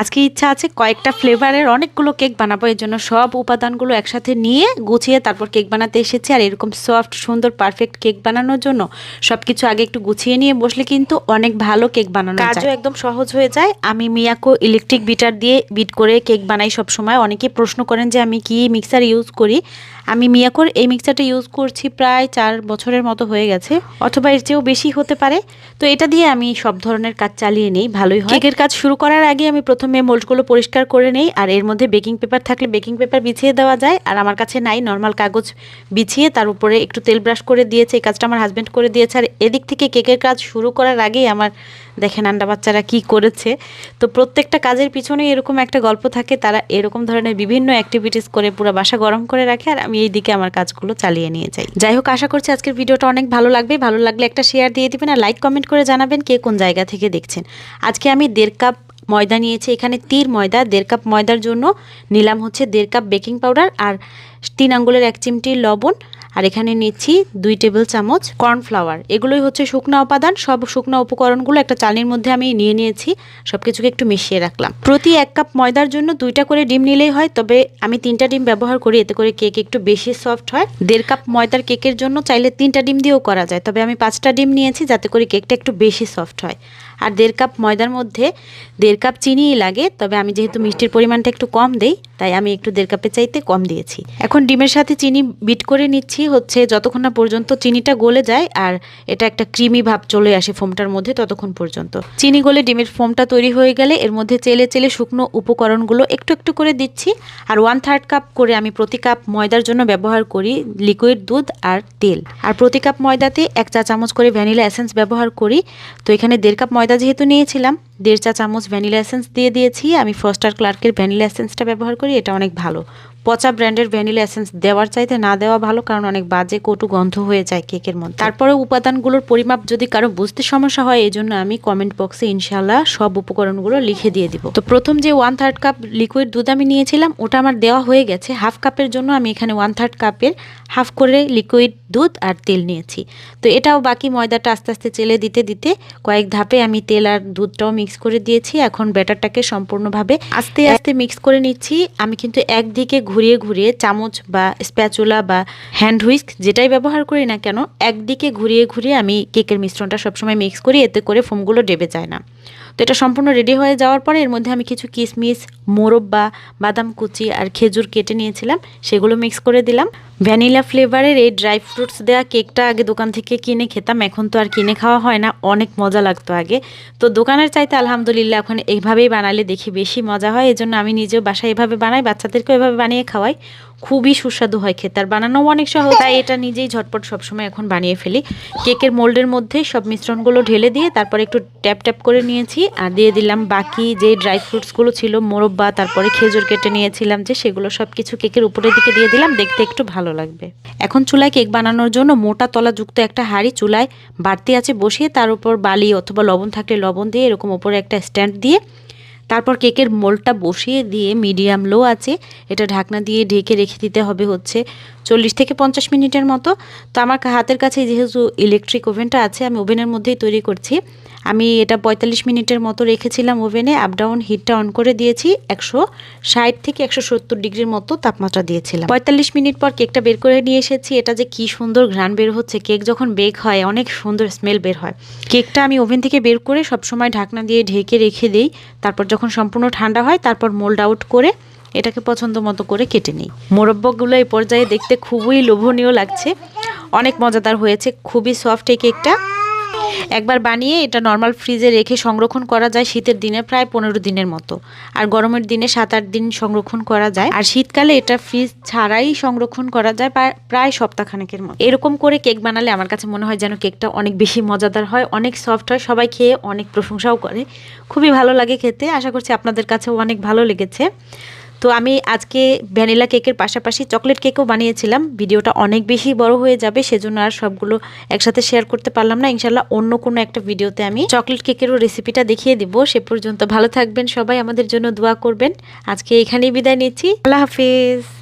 আজকে ইচ্ছা আছে কয়েকটা ফ্লেভারের অনেকগুলো কেক বানাবো এর জন্য সব উপাদানগুলো একসাথে নিয়ে গুছিয়ে তারপর কেক বানাতে এসেছি। আর এরকম সফট সুন্দর পারফেক্ট কেক বানানোর জন্য সব কিছু আগে একটু গুছিয়ে নিয়ে বসলে কিন্তু অনেক ভালো কেক বানানো কাজও একদম সহজ হয়ে যায়। আমি মিয়াকো ইলেকট্রিক বিটার দিয়ে বিট করে কেক বানাই সব সময় অনেকে প্রশ্ন করেন যে আমি কি মিক্সার ইউজ করি? আমি মিয়াকোর এই মিক্সারটা ইউজ করছি প্রায় চার বছরের মতো হয়ে গেছে অথবা এর চেয়েও বেশি হতে পারে। তো এটা দিয়ে আমি সব ধরনের কাজ চালিয়ে নেই ভালোই হয়। কেকের কাজ শুরু করার আগে আমি প্রথমে মোল্ডগুলো পরিষ্কার করে নেই, আর এর মধ্যে বেকিং পেপার থাকলে বেকিং পেপার বিছিয়ে দেওয়া যায়, আর আমার কাছে নাই নর্মাল কাগজ বিছিয়ে তার উপরে একটু তেল ব্রাশ করে দিয়েছে, এই কাজটা আমার হাজব্যান্ড করে দিয়েছে, আর এদিক থেকে কেকের কাজ শুরু করার আগেই আমার দেখেন আন্ডা বাচ্চারা কি করেছে। তো প্রত্যেকটা কাজের পিছনে এরকম একটা গল্প থাকে, তারা এরকম ধরনের বিভিন্ন অ্যাক্টিভিটিস করে পুরো বাসা গরম করে রাখে, আর আমি এই দিকে আমার কাজগুলো চালিয়ে নিয়ে যাই। যাই হোক, আশা করছি আজকের ভিডিওটা অনেক ভালো লাগবে, ভালো লাগলে একটা শেয়ার দিয়ে দিবেন, আর লাইক কমেন্ট করে জানাবেন কে কোন জায়গা থেকে দেখছেন। আজকে আমি দেড় কাপ ময়দা নিয়েছি। এখানে তীর ময়দা, দেড় কাপ ময়দার জন্য নিলাম হচ্ছে দেড় কাপ বেকিং পাউডার আর তিন আঙ্গুলের এক চিমটি লবণ। আর এখানে নিচ্ছি দুই টেবিল চামচ কর্নফ্লাওয়ার। এগুলোই হচ্ছে শুকনো উপাদান। সব শুকনো উপকরণগুলো একটা চালনির মধ্যে আমি নিয়ে নিয়েছি। সব কিছুকে একটু মিশিয়ে রাখলাম। প্রতি এক কাপ ময়দার জন্য দুইটা করে ডিম নিলেই হয়, তবে আমি তিনটা ডিম ব্যবহার করি। এতে করে কেক একটু বেশি সফট হয়। দেড় কাপ ময়দার কেকের জন্য চাইলে তিনটা ডিম দিয়েও করা যায়। তবে আমি পাঁচটা ডিম নিয়েছি যাতে করে কেকটা একটু বেশি সফট হয়। আর দেড় কাপ ময়দার মধ্যে দেড় কাপ চিনিই লাগে, তবে আমি যেহেতু মিষ্টির পরিমাণটা একটু কম দেই, তাই আমি একটু দেড় কাপের চাইতে কম দিয়েছি। এখন ডিমের সাথে চিনি বিট করে নিচ্ছি, হচ্ছে যতক্ষণ না পর্যন্ত চিনিটা গলে যায়, আর এটা একটা ক্রিমি ভাব চলে আসে ফোমটার মধ্যে ততক্ষণ পর্যন্ত। চিনি গলে ডিমের ফোমটা তৈরি হয়ে গেলে এর মধ্যে চেলে চেলে শুকনো উপকরণগুলো একটু একটু করে দিচ্ছি, আর ওয়ান থার্ড কাপ করে আমি প্রতি কাপ ময়দার জন্য ব্যবহার করি লিকুইড দুধ আর তেল। আর প্রতি কাপ ময়দাতে এক চা চামচ করে ভ্যানিলা এসেন্স ব্যবহার করি, তো এখানে দেড় কাপ ময়দা যেহেতু নিয়েছিলাম দেড় চা চামচ ভ্যানিলা এসেন্স দিয়ে দিয়েছি। আমি ফস্টার ক্লার্কের ভ্যানিলা এসেন্সটা ব্যবহার করি, এটা অনেক ভালো। পচা ব্র্যান্ডের ভ্যানিলা এসেন্স দেওয়ার চাইতে না দেওয়া ভালো, কারণ অনেক বাজে কটু গন্ধ হয়ে যায় কেকের মধ্যে। তারপরে উপাদানগুলোর পরিমাপ যদি কারও বুঝতে সমস্যা হয় এই জন্য আমি কমেন্ট বক্সে ইনশাল্লাহ সব উপকরণগুলো লিখে দিয়ে দিব। তো প্রথম যে ওয়ান থার্ড কাপ লিকুইড দুধ আমি নিয়েছিলাম, ওটা আমার দেওয়া হয়ে গেছে। হাফ কাপের জন্য আমি এখানে ওয়ান থার্ড কাপের হাফ করে লিকুইড দুধ আর তেল নিয়েছি। তো এটাও বাকি ময়দাটা আস্তে আস্তে চেলে দিতে দিতে কয়েক ধাপে আমি তেল আর দুধটাও মিক্স করে দিয়েছি, এখন ব্যাটারটাকে সম্পূর্ণভাবে আস্তে আস্তে মিক্স করে নিচ্ছি। আমি কিন্তু একদিকে ঘুরিয়ে ঘুরিয়ে চামচ বা স্প্যাচুলা বা হ্যান্ড হুইস্ক যেটাই ব্যবহার করি না কেন, একদিকে ঘুরিয়ে ঘুরিয়ে আমি কেকের মিশ্রণটা সবসময় মিক্স করি, এতে করে ফোমগুলো ডেবে যায় না। তো এটা সম্পূর্ণ রেডি হয়ে যাওয়ার পরে এর মধ্যে আমি কিছু কিশমিশ মোরব্বা, বাদাম কুচি আর খেজুর কেটে নিয়েছিলাম, সেগুলো মিক্স করে দিলাম। ভ্যানিলা ফ্লেভারের এই ড্রাই ফ্রুটস দেওয়া কেকটা আগে দোকান থেকে কিনে খেতাম, এখন তো আর কিনে খাওয়া হয় না, অনেক মজা লাগতো আগে। তো দোকানের চাইতে আলহামদুলিল্লাহ, এখন এইভাবেই বানালে দেখি বেশি মজা হয়। এজন্য জন্য আমি নিজেও বাসায় এভাবে বানাই, বাচ্চাদেরকেও এভাবে বানিয়ে খাওয়াই। খুবই সুস্বাদু হয় খেতে। আর বানানোও অনেক সহজ, তাই এটা নিজেই ঝটপট সবসময় এখন বানিয়ে ফেলি। কেকের মোল্ডের মধ্যে সব মিশ্রণগুলো ঢেলে দিয়ে তারপর একটু ট্যাপ ট্যাপ করে নিয়েছি। আর দিয়ে দিলাম বাকি যে ড্রাই ফ্রুটসগুলো ছিল, মোরব্বা, তারপরে খেজুর কেটে নিয়েছিলাম যে সেগুলো সব কিছু কেকের উপরের দিকে দিয়ে দিলাম, দেখতে একটু ভালো লাগবে। এখন চুলায় কেক বানানোর জন্য মোটা তলাযুক্ত একটা হাঁড়ি চুলায় বাড়তি আছে বসিয়ে তার উপর বালি অথবা লবণ থাকলে লবণ দিয়ে এরকম উপরে একটা স্ট্যান্ড দিয়ে তারপর কেকের মোলটা বসিয়ে দিয়ে মিডিয়াম লো আছে, এটা ঢাকনা দিয়ে ঢেকে রেখে দিতে হবে হচ্ছে চল্লিশ থেকে পঞ্চাশ মিনিটের মতো। তো আমার হাতের কাছে যেহেতু ইলেকট্রিক ওভেনটা আছে, আমি ওভেনের মধ্যেই তৈরি করছি। আমি এটা পঁয়তাল্লিশ মিনিটের মতো রেখেছিলাম ওভেনে আপ ডাউন হিটটা অন করে দিয়েছি, একশো ষাট থেকে একশো সত্তর ডিগ্রির মতো তাপমাত্রা দিয়েছিলাম। পঁয়তাল্লিশ মিনিট পর কেকটা বের করে নিয়ে এসেছি, এটা যে কি সুন্দর ঘ্রাণ বের হচ্ছে কেক যখন বেক হয়, অনেক সুন্দর স্মেল বের হয়। কেকটা আমি ওভেন থেকে বের করে সবসময় ঢাকনা দিয়ে ঢেকে রেখে দিই, তারপর যখন সম্পূর্ণ ঠান্ডা হয়, তারপর মোল্ড আউট করে এটাকে পছন্দ মতো করে কেটে নিই। মোরব্বগুলো এই পর্যায়ে দেখতে খুবই লোভনীয় লাগছে, অনেক মজাদার হয়েছে, খুবই সফট এই কেকটা একবার বানিয়ে এটা নর্মাল ফ্রিজে রেখে সংরক্ষণ করা যায় শীতের দিনে প্রায় পনেরো দিনের মতো। আর গরমের দিনে সাত আট দিন সংরক্ষণ করা যায়। আর শীতকালে এটা ফ্রিজ ছাড়াই সংরক্ষণ করা যায় প্রায়- সপ্তাহখানেকের মতো। এরকম করে কেক বানালে আমার কাছে মনে হয় যেন কেকটা অনেক বেশি মজাদার হয়, অনেক সফট হয়, সবাই খেয়ে অনেক প্রশংসাও করে। খুবই ভালো লাগে খেতে। আশা করছি আপনাদের কাছেও অনেক ভালো লেগেছে। তো আমি আজকে ভ্যানিলা কেকের পাশাপাশি চকলেট কেকও বানিয়েছিলাম। ভিডিওটা অনেক বেশি বড় হয়ে যাবে, সেজন্য আর সবগুলো একসাথে শেয়ার করতে পারলাম না। ইনশাল্লাহ অন্য কোনো একটা ভিডিওতে আমি চকলেট কেকেরও রেসিপিটা দেখিয়ে দিব। সে পর্যন্ত ভালো থাকবেন সবাই, আমাদের জন্য দোয়া করবেন। আজকে এখানেই বিদায় নিচ্ছি। আল্লাহ হাফিজ।